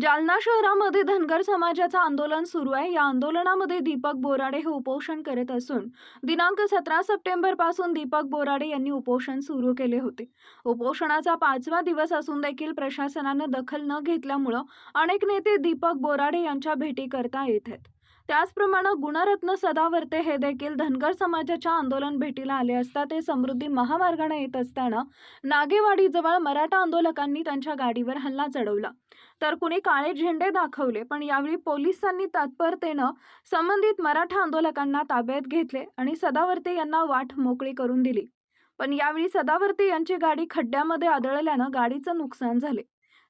जालना शहरामध्ये धनगर समाजाचं आंदोलन सुरू आहे. या आंदोलनामध्ये दीपक बोराडे हे उपोषण करत असून दिनांक सतरा सप्टेंबरपासून दीपक बोराडे यांनी उपोषण सुरू केले होते. उपोषणाचा पाचवा दिवस असून देखील प्रशासनानं दखल न घेतल्यामुळं अनेक नेते दीपक बोराडे यांच्या भेटी करता येत आहेत. त्याचप्रमाणे गुणरत्न सदावर्ते हे देखील धनगर समाजाच्या आंदोलन भेटीला आले असता ते समृद्धी महामार्गाने येत असताना नागेवाडीजवळ मराठा आंदोलकांनी त्यांच्या गाडीवर हल्ला चढवला. तर कुणी काळे झेंडे दाखवले पण यावेळी पोलिसांनी तत्परतेनं संबंधित मराठा आंदोलकांना ताब्यात घेतले आणि सदावर्ते यांना वाट मोकळी करून दिली. पण यावेळी सदावर्ते यांची गाडी खड्ड्यामध्ये आदळल्यानं गाडीचं नुकसान झाले.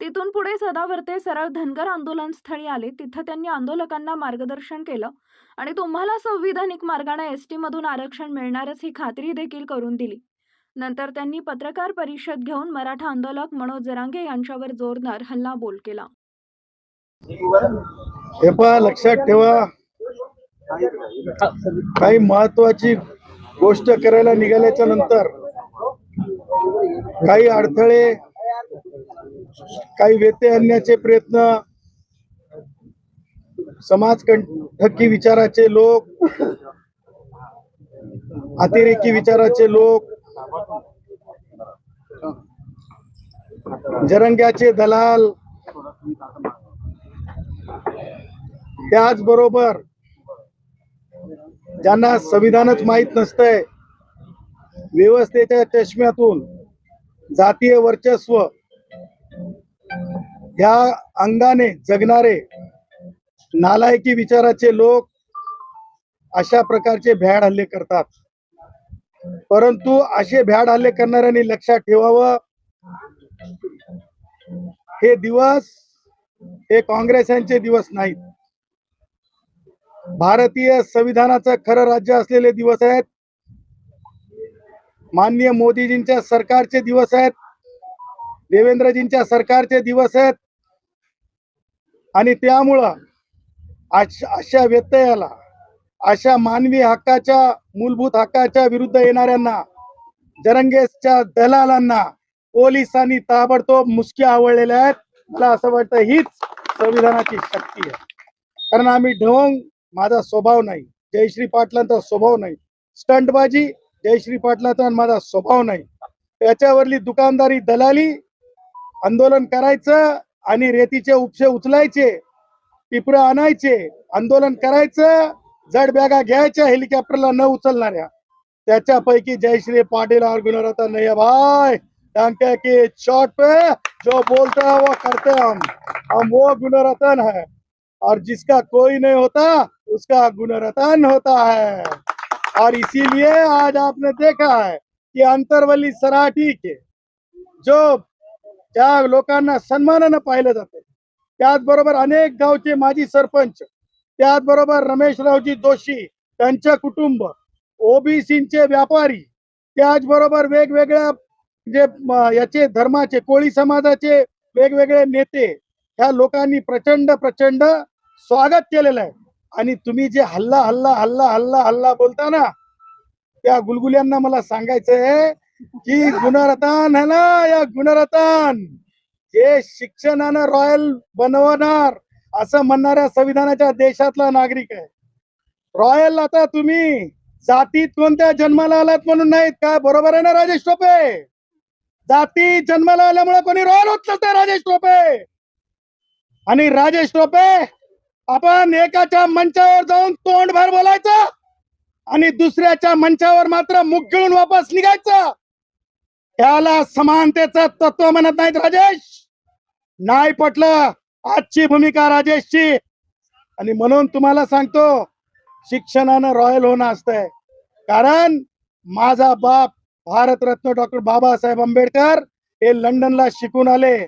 तिथून पुढे सदावर्ते सरळ धनगर आंदोलन स्थळी आले. तिथं त्यांनी आंदोलकांना मार्गदर्शन केलं. आणि तुम्हाला संविधानिक मार्गाने एस मधून आरक्षण मिळणारच ही खात्री देखील करून दिली. नंतर त्यांनी पत्रकार परिषद घेऊन मराठा आंदोलक मनोज जरांगे यांच्यावर जोरदार हल्लाबोल केला. हे पहा लक्षात ठेवा. काही महत्वाची गोष्ट करायला निघाल्याच्या नंतर काही अडथळे काही व्यत्यय आणण्याचे प्रयत्न समाजकंठकी विचाराचे लोक अतिरेकी विचाराचे लोक जरंग्याचे दलाल त्याचबरोबर ज्यांना संविधानच माहीत नसतंय व्यवस्थेच्या चष्म्यातून जातीय वर्चस्व या अंगाने जगणारे नालायकी विचाराचे लोक अशा प्रकारचे भ्याड हल्ले करतात. परंतु असे भ्याड हल्ले करणाऱ्यांनी लक्षात ठेवावं. हे दिवस हे काँग्रेस यांचे दिवस नाहीत. भारतीय संविधानाचं खरं राज्य असलेले दिवस आहेत. माननीय मोदीजींच्या सरकारचे दिवस आहेत. देवेंद्रजींच्या सरकारचे दिवस आहेत. आणि त्यामुळं अशा व्यत्ययाला अशा मानवी हक्काच्या मूलभूत हक्काच्या विरुद्ध येणाऱ्यांना जरंगेसच्या दलालांना पोलिसांनी ताबडतोब मुसक्या आवडलेल्या आहेत. मला असं वाटतं हीच संविधानाची शक्ती आहे. कारण आम्ही ढोंग माझा स्वभाव नाही. जयश्री पाटलांचा स्वभाव नाही. स्टंटबाजी जयश्री पाटलांचा माझा स्वभाव नाही. त्याच्यावरली दुकानदारी दलाली आंदोलन करायचं आणि रेतीचे उपशे उचलायचे पिपरं आणायचे आंदोलन करायचं जड बॅगा घ्यायच्या हेलिकॉप्टरला न उचलणाऱ्या. त्याच्यापैकी जयश्री पाटील और गुणरत्न नहीं है भाई. टंके की चोट पे जो बोलते हैं वो करते हैं हम. हम वो गुणरत्न है. और जिसका कोई नहीं होता उसका गुणरत्न होता है. और इसीलिए आज आपने देखा है कि अंतरवली सराठी के जो त्या लोकांना सन्मानानं पाहिलं जाते. त्याचबरोबर अनेक गावचे माजी सरपंच त्याचबरोबर रमेशरावजी जोशी त्यांच्या कुटुंब ओबीसीचे व्यापारी त्याचबरोबर वेगवेगळ्या जे याचे धर्माचे कोळी समाजाचे वेगवेगळे नेते ह्या लोकांनी प्रचंड प्रचंड स्वागत केलेलं आहे. आणि तुम्ही जे हल्ला हल्ला हल्ला हल्ला हल्ला बोलता ना त्या गुलगुल्यांना मला सांगायचंय की गुणरत्न है ना या गुणरत्न? हे शिक्षणानं रॉयल बनवणार असं म्हणणाऱ्या संविधानाच्या देशातला नागरिक आहे. रॉयल आता तुम्ही जातीत कोणत्या जन्माला आलात म्हणून नाहीत का? बरोबर आहे ना राजेश टोपे? जाती जन्माला आल्यामुळे कोणी रॉयल होत नसते राजेश टोपे. आणि राजेश टोपे आपण एकाच्या मंचावर जाऊन तोंड भर बोलायचं आणि दुसऱ्याच्या मंचावर मात्र मुख घेऊन वापस निघायचं. त्याला समानतेचं तत्व म्हणत नाहीत राजेश. नाही पटलं आजची भूमिका राजेशची. आणि म्हणून तुम्हाला सांगतो शिक्षणानं रॉयल होणं असतंय. कारण माझा बाप भारतरत्न डॉक्टर बाबासाहेब आंबेडकर हे लंडनला शिकून आले.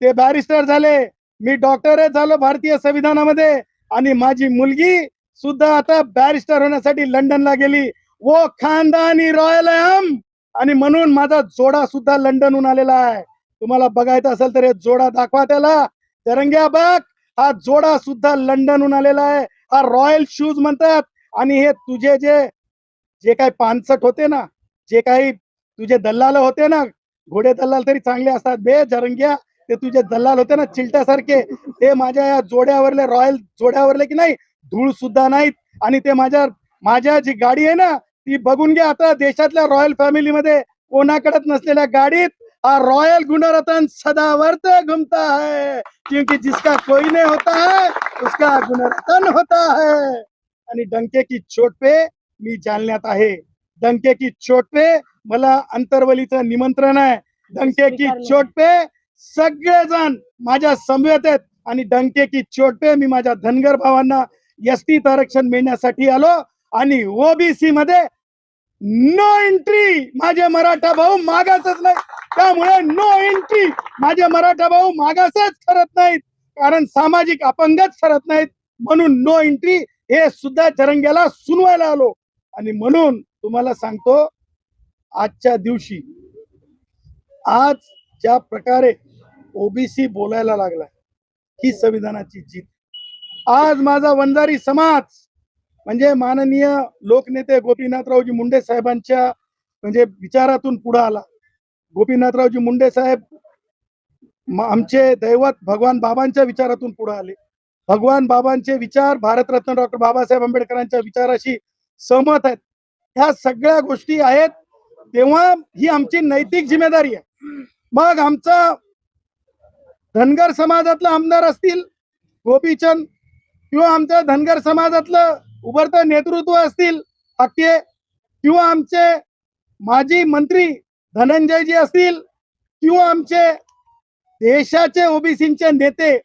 ते बॅरिस्टर झाले. मी डॉक्टरच झालो भारतीय संविधानामध्ये. आणि माझी मुलगी सुद्धा आता बॅरिस्टर होण्यासाठी लंडनला गेली. वो खानदानी रॉयल आहे हम. आणि म्हणून माझा जोडा सुद्धा लंडनहून आलेला आहे. तुम्हाला बघायचं असेल तर हे जोडा दाखवा त्याला. तरंग्या बघ हा जोडा सुद्धा लंडनहून आलेला आहे. हा रॉयल शूज म्हणतात. आणि हे तुझे जे जे काही पानसट होते ना जे काही तुझे दल्लाल होते ना घोडे दल्लाल तरी चांगले असतात बे जरंग्या. ते तुझे दल्लाल होते ना चिलट्यासारखे. ते माझ्या या जोड्यावरले रॉयल जोड्यावरले की नाही धूळ सुद्धा नाहीत. आणि ते माझ्या माझ्या जी गाडी आहे ना ती बघून घ्या आता देशातल्या रॉयल फॅमिलीमध्ये कोणाकडेच नसलेल्या गाडीत हा रॉयल गुणरत्न सदावर्त घूमता है क्योंकि जिसका कोई नहीं होता है उसका गुणरत्न होता है. आणि डंके की चोट पे मी जालन्यात आहे. डंके की चोट पे मला अंतरवलीचं निमंत्रण आहे. डंके की. चोट पे सगळेजण माझ्या समवेत आहेत. आणि डंके की चोट पे मी माझ्या धनगर भावांना एस टी आरक्षण मिळण्यासाठी आलो. आणि ओबीसी मध्ये नो एंट्री माझे मराठा भाऊ मागासच नाही त्यामुळे नो एंट्री माझे मराठा भाऊ मागासच ठरत नाहीत. कारण सामाजिक अपंगच ठरत नाहीत. म्हणून नो एंट्री हे सुद्धा चरंग्याला सुनवायला आलो. आणि म्हणून तुम्हाला सांगतो आजच्या दिवशी आज ज्या प्रकारे ओबीसी बोलायला लागलाय ही संविधानाची जीत. आज माझा वंजारी समाज म्हणजे माननीय लोकनेते गोपीनाथरावजी मुंडे साहेबांच्या म्हणजे विचारातून पुढे आला. गोपीनाथरावजी मुंडे साहेब आमचे दैवत भगवान बाबांच्या विचारातून पुढे आले. भगवान बाबांचे विचार भारतरत्न डॉक्टर बाबासाहेब आंबेडकरांच्या विचाराशी सहमत आहेत. ह्या सगळ्या गोष्टी आहेत. तेव्हा ही आमची नैतिक जिम्मेदारी आहे. मग आमचा धनगर समाजातला आमदार असतील गोपीचंद किंवा आमच्या धनगर समाजातलं उभरतं नेतृत्व असतील हक्के किंवा आमचे माजी मंत्री धनंजयजी असतील किंवा आमचे देशाचे ओबीसीचे नेते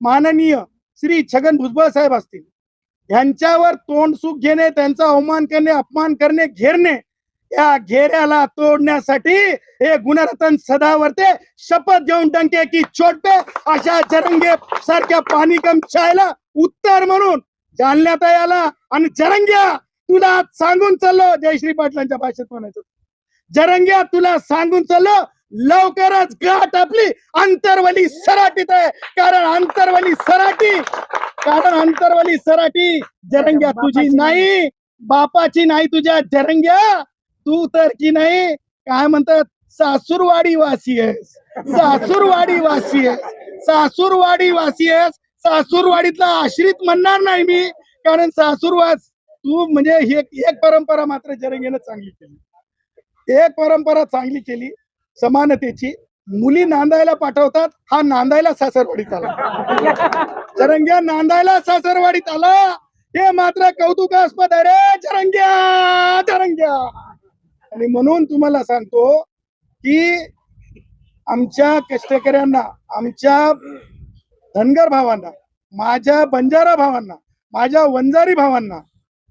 माननीय श्री छगन भुजबळ साहेब असतील. यांच्यावर तोंड सुख घेणे त्यांचा अवमान करणे अपमान करणे घेरणे या घेऱ्याला तोडण्यासाठी हे गुणरत्न सदावरते शपथ घेऊन टंके की छोटे अशा चरंगे सारख्या पाणी कम छायला उत्तर म्हणून जालन्यात याला. आणि जरंग्या तुला सांगून चाललो. जयश्री पाटलांच्या भाषेत म्हणायचं जरंग्या तुला सांगून चाललो. लवकरच गाठ आपली अंतरवली सराटीत आहे. कारण अंतरवली सराटी कारण अंतरवली सराटी जरंग्या तुझी नाही. बापाची नाही तुझ्या जरंग्या. तू तर की नाही? काय म्हणतात? सासूरवाडी वासी आहेस. सासूरवाडी वासी आहेस. सासूरवाडी वासी आहेस. सासूरवाडीतला आश्रित म्हणणार नाही मी कारण सासूरवास तू म्हणजे ही एक एक परंपरा मात्र जरंगेनं चांगली केली. एक परंपरा चांगली केली समानतेची. मुली नांदायला पाठवतात हा नांदायला सासरवाडीत आला. जरंग्या नांदायला सासरवाडीत आला. हे मात्र कौतुकास्पद आहे रे जरंग्या जरंग्या. आणि म्हणून तुम्हाला सांगतो की आमच्या कष्टकऱ्यांना आमच्या धनगर भावांना माझ्या बंजारा भावांना माझ्या वंजारी भावांना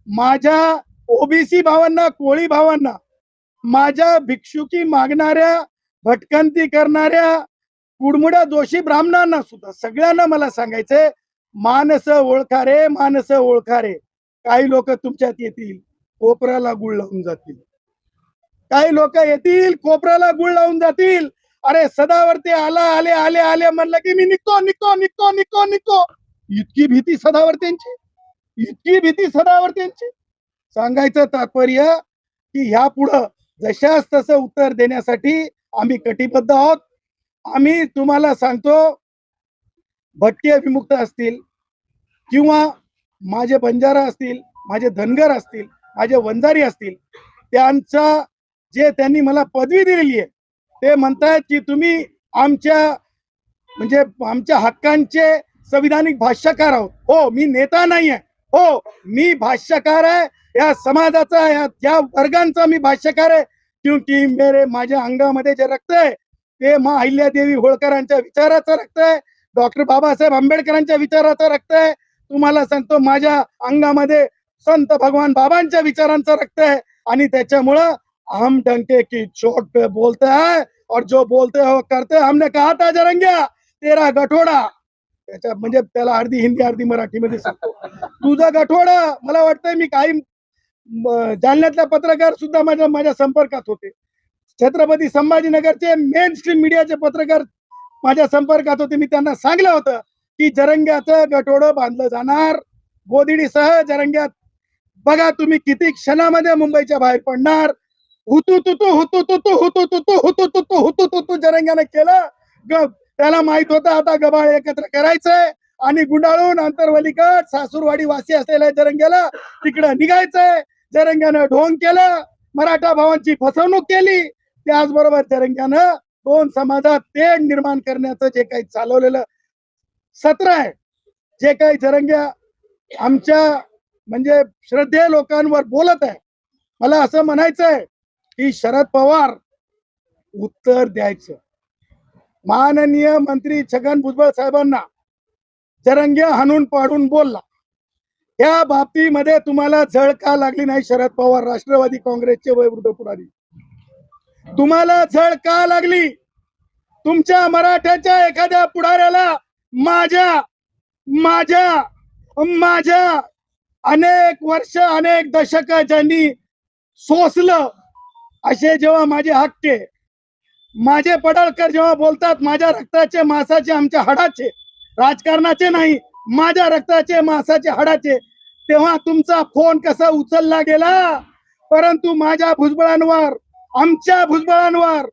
माझ्या ओबीसी भावांना कोळी भावांना माझ्या भिक्षुकी मागणाऱ्या भटकंती करणाऱ्या कुडमुड्या दोषी ब्राह्मणांना सुद्धा सगळ्यांना मला सांगायचंय मानस ओळखा रे मानस ओळखा रे काही लोक तुमच्यात येतील कोपऱ्याला गुळ लावून जातील. काही लोक येतील कोपऱ्याला गुळ लावून जातील अरे सदावरती आला आले आले आले म्हणलं की मी निघतो निघतो निघतो निघतो निघतो. इतकी भीती सदावर्त्यांची? इतकी भीती सदावर्त्यांची? सांगायचं तात्पर्य की ह्या पुढं जशास तसं उत्तर देण्यासाठी आम्ही कटिबद्ध आहोत. आम्ही तुम्हाला सांगतो भटके विमुक्त असतील किंवा माझे बंजारा असतील माझे धनगर असतील माझे वंजारी असतील त्यांचा जे त्यांनी मला पदवी दिलेली आहे ते म्हणतायत की तुम्ही आमच्या म्हणजे आमच्या हक्कांचे संविधानिक भाष्यकार आहोत. हो मी नेता नाही आहे हो मी भाष्यकार आहे. या समाजाचा या या वर्गांचा मी भाष्यकार आहे. क्योंकि मेरे माझ्या अंगामध्ये जे रक्त आहे ते मा अहिल्यादेवी होळकरांच्या विचाराचं रक्त आहे. डॉक्टर बाबासाहेब आंबेडकरांच्या विचाराचं रक्त आहे. तुम्हाला सांगतो माझ्या अंगामध्ये संत भगवान बाबांच्या विचारांचं रक्त आहे. आणि त्याच्यामुळं हम डंके की चोट पे बोलते हैं और जो बोलते हो करते हैं. हमने कहा था जरंग्या तेरा गठोडा। त्याच्या म्हणजे त्याला अर्धी हिंदी अर्धी मराठीमध्ये सांगतो हो। तुझा गठोडा मला वाटतंय मी काही म- जालन्यातल्या पत्रकार सुद्धा माझ्या माझ्या संपर्कात होते. छत्रपती संभाजीनगरचे मेन स्ट्रीम मीडियाचे पत्रकार माझ्या संपर्कात होते. मी त्यांना सांगलं होतं की जरंग्याचं गठोडं बांधलं जाणार. गोदिडीसह जरंग्यात बघा तुम्ही किती क्षणामध्ये मुंबईच्या बाहेर पडणार. हुतू तुतू हुतू तुतू हुतू तुतू हुतू तुतू हुतू तुतू जरंग्याने केलं. ग- त्याला माहीत होतं आता गबाळ एकत्र करायचंय आणि गुंडाळून आंतरवलीकड सासूरवाडी वासी असलेल्या जरंग्याला तिकडं निघायचंय. जरंग्यानं ढोंग केलं मराठा भावांची फसवणूक केली. त्याचबरोबर जरंग्यानं दोन समाजात तेढ निर्माण करण्याचं जे काही चालवलेलं सत्र आहे जे काही जरंग्या आमच्या म्हणजे श्रद्धेय लोकांवर बोलत आहे. मला असं म्हणायचंय की शरद पवार उत्तर द्यायचं. माननीय मंत्री छगन भुजबळ साहेबांना जरंग्या हाणून पाडून बोलला. या बाबतीमध्ये तुम्हाला झळ का लागली नाही शरद पवार राष्ट्रवादी काँग्रेसचे वयवृद्ध पुढारी? तुम्हाला झळ का लागली? तुमच्या मराठ्याच्या एखाद्या पुढाऱ्याला माझ्या माझ्या माझ्या अनेक वर्ष अनेक दशक ज्यांनी सोसलं असे जेव्हा माझे हक्के माझे पडळकर जेव्हा बोलतात माझ्या रक्ताचे मासाचे आमच्या हाडाचे राजकारणाचे नाही माझ्या रक्ताचे मासाचे हाडाचे तेव्हा तुमचा फोन कसा उचलला गेला? परंतु माझ्या भुजबळांवर आमच्या भुजबळांवर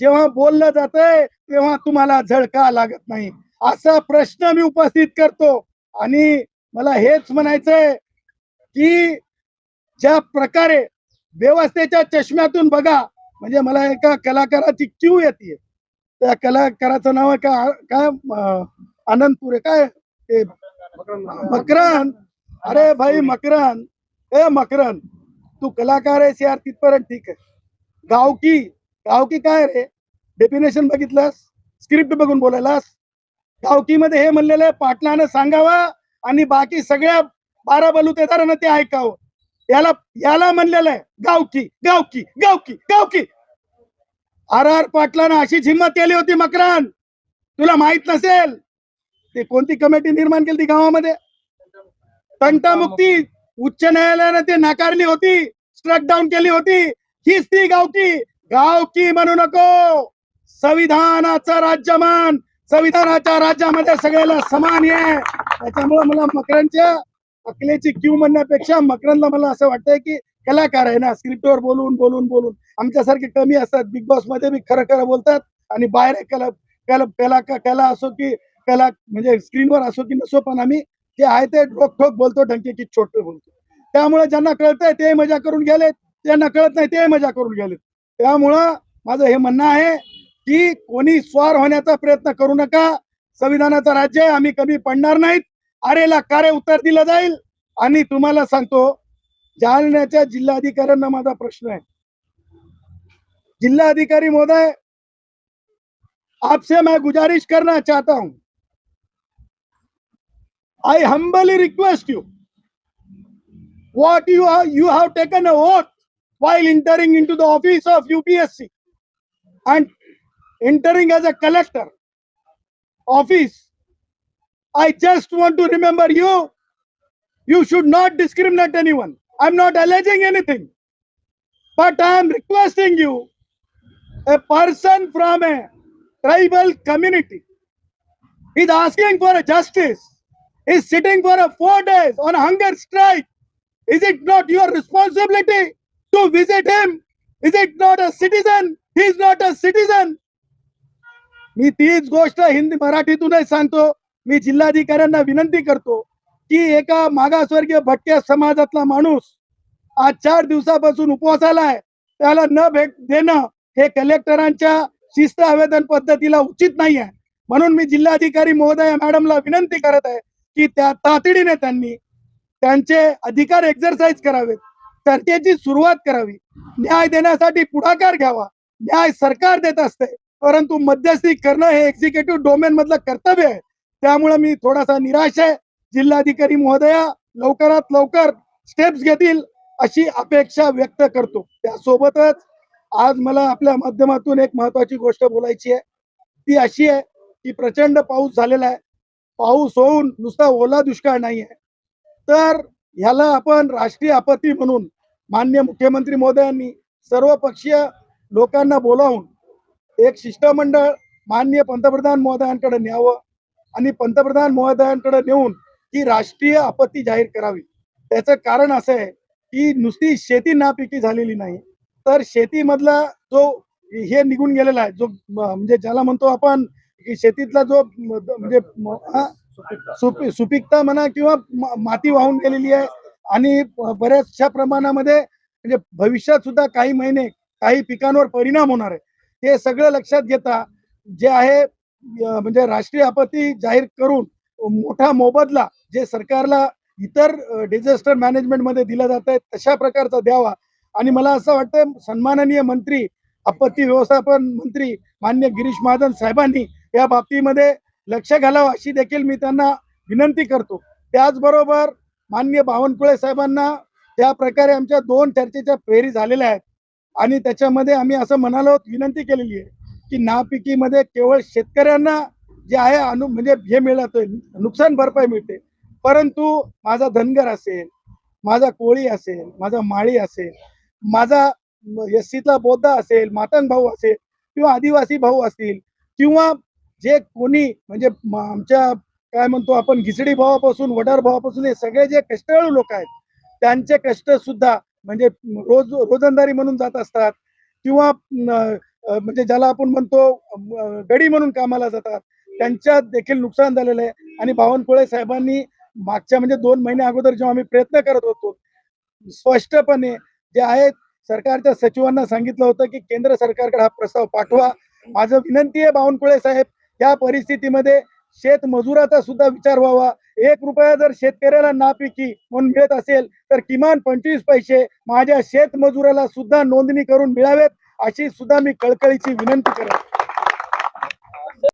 जेव्हा बोललं जातंय तेव्हा तुम्हाला झळका लागत नाही. असा प्रश्न मी उपस्थित करतो. आणि मला हेच म्हणायचंय की ज्या प्रकारे व्यवस्थेच्या चष्म्यातून बघा. म्हणजे मला एका कलाकाराची क्यू येते त्या कलाकाराचं नाव आहे का काय आनंदपुरे काय ते? मकरन अरे भाई मकरन ए मकरन तू कलाकार आहेस यार तिथपर्यंत ठीक आहे. गावकी गावकी काय रे? डेफिनेशन बघितलंस? स्क्रिप्ट बघून बोलायलास? गावकीमध्ये हे म्हणलेलं आहे पाटलानं सांगावं आणि बाकी सगळ्या बारा बलुतेदारांना ते ऐकावं. याला याला म्हणलेलं आहे गावकी गावकी गावकी गावकी. आर आर पाटलांना अशीच हिंमत केली होती मकरान. तुला माहीत नसेल ते कोणती कमिटी निर्माण केली ती गावामध्ये? तंटामुक्ती उच्च न्यायालयानं ते नाकारली होती स्ट्रक डाऊन केली होती. हीच ती गावकी गावकी म्हणू नको. संविधानाचं राज्यमान संविधानाच्या राज्यामध्ये सगळ्याला समान आहे. त्याच्यामुळे मला मकरांच्या अकलेची क्यू म्हणण्यापेक्षा मकरंदला मला असं वाटतंय की कलाकार आहे ना स्क्रिप्टवर बोलून बोलून बोलून. आमच्यासारखे कमी असतात. बिग बॉसमध्ये बी खरं खरं बोलतात आणि बाहेर कला कला कला कला असो की कला म्हणजे स्क्रीनवर असो की नसो पण आम्ही जे आहे ते ठोक ठोक बोलतो डंके की छोटे बोलतो. त्यामुळे ज्यांना कळतंय ते मजा करून गेलेत. ज्यांना कळत नाही ते मजा करून गेलेत. त्यामुळं माझं हे म्हणणं आहे की कोणी स्वार होण्याचा प्रयत्न करू नका. संविधानाचं राज्य आहे आम्ही कमी पडणार नाहीत. अरे ला कार्य उत्तर दिलं जाईल. आणि तुम्हाला सांगतो जालन्याच्या जिल्हा अधिकाऱ्यांना माझा प्रश्न आहे. जिल्हा अधिकारी महोदय आपसे मैं गुजारिश करना चाहता हूं. I humbly request you what you you have taken a vote while entering in to the office of U P and entering as a collector office I just want to remember you you should not discriminate anyone I'm not alleging anything but I am requesting you a person from a tribal community is asking for a justice is sitting for a four days on a hunger strike. Is it not your responsibility to visit him? Is it not a citizen? He is not a citizen. मी तीच गोष्ट हिंदी मराठीतूनच सांगतो मी जिल्हाधिकाऱ्यांना विनंती करतो की एका मागासवर्गीय भटक्या समाजातला माणूस आज चार दिवसापासून उपवासाला आहे त्याला न भेट देणं हे कलेक्टरांच्या शिस्त आवेदन पद्धतीला उचित नाही आहे म्हणून मी जिल्हाधिकारी महोदय मॅडमला विनंती करत आहे की त्या तातडीने त्यांनी त्यांचे अधिकार एक्झरसाइज करावेत. चर्चेची सुरुवात करावी. न्याय देण्यासाठी पुढाकार घ्यावा. न्याय सरकार देत असते. परंतु मध्यस्थी करणं हे एक्झिक्युटिव्ह डोमेन मधलं कर्तव्य आहे. त्यामुळे मी थोडासा निराश आहे. जिल्हाधिकारी महोदया लवकरात लवकर स्टेप्स घेतील अशी अपेक्षा व्यक्त करतो. त्यासोबतच आज मला आपल्या माध्यमातून एक महत्वाची गोष्ट बोलायची आहे. ती अशी आहे की प्रचंड पाऊस झालेला आहे. पाऊस होऊन नुसता ओला दुष्काळ नाही आहे तर ह्याला आपण राष्ट्रीय आपत्ती म्हणून मान्य मुख्यमंत्री महोदयांनी सर्व पक्षीय लोकांना बोलावून एक शिष्टमंडळ मान्य पंतप्रधान महोदयांकडे न्यावं. आणि पंतप्रधान महोदयांकडे नेऊन ही राष्ट्रीय आपत्ती जाहीर करावी. त्याचं कारण असं आहे की नुसती शेती नापिकी झालेली नाही. तर शेतीमधला जो हे निघून गेलेला आहे जो म्हणजे ज्याला म्हणतो आपण की शेतीतला जो म्हणजे सुपी- सुपीकता म्हणा किंवा माती वाहून गेलेली आहे आणि बऱ्याचशा प्रमाणामध्ये म्हणजे भविष्यात सुद्धा काही महिने काही पिकांवर परिणाम होणार आहे. हे सगळं लक्षात घेता जे आहे म्हणजे राष्ट्रीय आपत्ती जाहीर करून मोठा मोबदला जे सरकारला इतर डिझास्टर मॅनेजमेंटमध्ये दिला जात आहे तशा प्रकारचा द्यावा. आणि मला असं वाटतं सन्माननीय मंत्री आपत्ती व्यवस्थापन मंत्री मान्य गिरीश महाजन साहेबांनी या बाबतीमध्ये लक्ष घालावं अशी देखील मी त्यांना विनंती करतो. त्याचबरोबर मान्य बावनकुळे साहेबांना त्या प्रकारे आमच्या दोन चर्चेच्या फेरी झालेल्या आहेत. आणि त्याच्यामध्ये आम्ही असं म्हणालो विनंती केलेली आहे. की नापिकीमध्ये केवळ शेतकऱ्यांना जे आहे अनु म्हणजे हे मिळतोय नुकसान भरपाई मिळते. परंतु माझा धनगर असेल माझा कोळी असेल माझा माळी असेल माझा यस्सीतला बौद्ध असेल मातन भाऊ असेल किंवा आदिवासी भाऊ असतील किंवा जे कोणी म्हणजे आमच्या काय म्हणतो आपण घिसडी भावापासून वडार भावापासून हे सगळे जे कष्टाळू लोक आहेत त्यांचे कष्ट सुद्धा म्हणजे रोज रोजंदारी म्हणून जात असतात किंवा म्हणजे ज्याला आपण म्हणतो गडी म्हणून कामाला जातात त्यांच्यात देखील नुकसान झालेलं आहे. आणि बावनकुळे साहेबांनी मागच्या म्हणजे दोन महिने अगोदर जेव्हा आम्ही प्रयत्न करत होतो स्पष्टपणे जे आहे सरकारच्या सचिवांना सांगितलं होतं की केंद्र सरकारकडे हा प्रस्ताव पाठवा. माझं विनंती आहे बावनकुळे साहेब या परिस्थितीमध्ये शेत मजुराचा सुद्धा विचार व्हावा. एक रुपया जर शेतकऱ्याला नापिकी म्हणून मिळत असेल तर किमान पंचवीस पैसे माझ्या शेतमजुराला सुद्धा नोंदणी करून मिळावेत. अशी सुद्धा मी कळकळीची विनंती करत